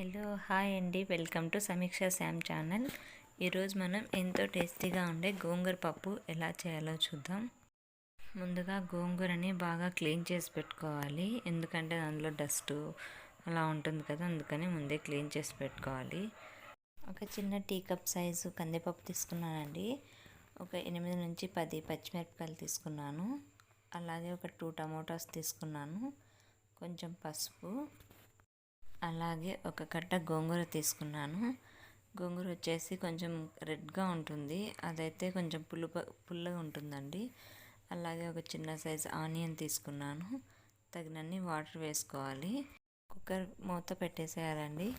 Hello hi అండి. Welcome to Sameeksha Sam channel. ఈరోజు మనం ఎంతో టేస్టీగా ఉండే గోంగూర పప్పు ఎలా చేయాలో చూద్దాం. ముందుగా గోంగూరని బాగా క్లీన్ చేసి పెట్టుకోవాలి. ఎందుకంటే దాంట్లో డస్ట్ అలా ఉంటుంది కదా అందుకని ముందే క్లీన్ చేసి పెట్టుకోవాలి. ఒక చిన్న టీ కప్ సైజు కందిపప్పు తీసుకున్నానండి. ఒక ఎనిమిది నుంచి పది పచ్చిమిరపకాయలు తీసుకున్నాను. అలాగే ఒక టూ టమోటాస్ తీసుకున్నాను. కొంచెం పసుపు. అలాగే ఒక కట్ట గోంగూర తీసుకున్నాను. గోంగూర వచ్చేసి కొంచెం రెడ్గా ఉంటుంది. అదైతే కొంచెం పులుప పుల్లగా ఉంటుందండి. అలాగే ఒక చిన్న సైజు ఆనియన్ తీసుకున్నాను. తగినన్ని వాటర్ వేసుకోవాలి. కుక్కర్ మూత పెట్టేసేయాలండి.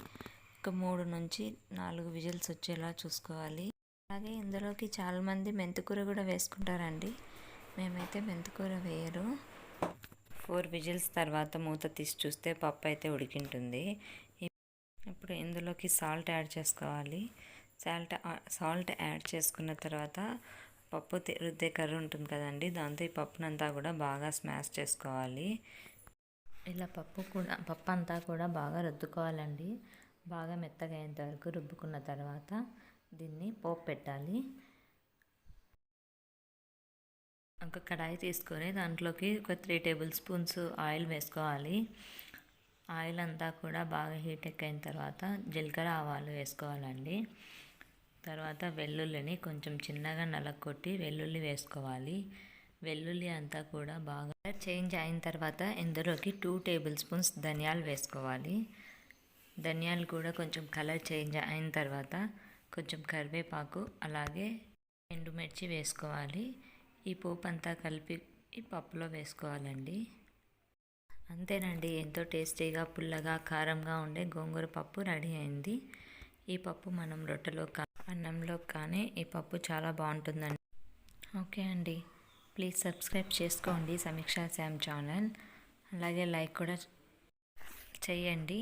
ఒక మూడు నుంచి నాలుగు విజిల్స్ వచ్చేలా చూసుకోవాలి. అలాగే ఇందులోకి చాలామంది మెంతికూర కూడా వేసుకుంటారండి. మేమైతే మెంతికూర వేయరు. ఫోర్ విజిల్స్ తర్వాత మూత తీసి చూస్తే పప్పు అయితే ఉడికింటుంది. ఇప్పుడు ఇందులోకి సాల్ట్ యాడ్ చేసుకోవాలి. సాల్ట్ సాల్ట్ యాడ్ చేసుకున్న తర్వాత పప్పు రుద్దే కర్రీ ఉంటుంది కదండి దాంతో ఈ పప్పునంతా కూడా బాగా స్మాష్ చేసుకోవాలి. ఇలా పప్పు కూడా పప్పు అంతా కూడా బాగా రుద్దుకోవాలండి. బాగా మెత్తగా అయ్యేంత వరకు రుబ్బుకున్న తర్వాత దీన్ని పోపు పెట్టాలి. ఒక కడాయి తీసుకొని దాంట్లోకి ఒక త్రీ టేబుల్ స్పూన్స్ ఆయిల్ వేసుకోవాలి. ఆయిల్ అంతా కూడా బాగా హీట్ ఎక్కిన తర్వాత జీలకర్ర ఆవాలు వేసుకోవాలండి. తర్వాత వెల్లుల్లిని కొంచెం చిన్నగా నలగొట్టి వెల్లుల్లి వేసుకోవాలి. వెల్లుల్లి అంతా కూడా బాగా చేంజ్ అయిన తర్వాత ఇందులోకి టూ టేబుల్ స్పూన్స్ ధనియాలు వేసుకోవాలి. ధనియాలు కూడా కొంచెం కలర్ చేంజ్ అయిన తర్వాత కొంచెం కరివేపాకు అలాగే ఎండుమిర్చి వేసుకోవాలి. ఈ పోపు అంతా కలిపి ఈ పప్పులో వేసుకోవాలండి. అంతేనండి ఎంతో టేస్టీగా పుల్లగా కారంగా ఉండే గోంగూర పప్పు రెడీ అయింది. ఈ పప్పు మనం రొట్టెలో కా అన్నంలో కానీ ఈ పప్పు చాలా బాగుంటుందండి. ఓకే అండి ప్లీజ్ సబ్స్క్రైబ్ చేసుకోండి సమీక్షా శామ్ ఛానల్. అలాగే లైక్ కూడా చేయండి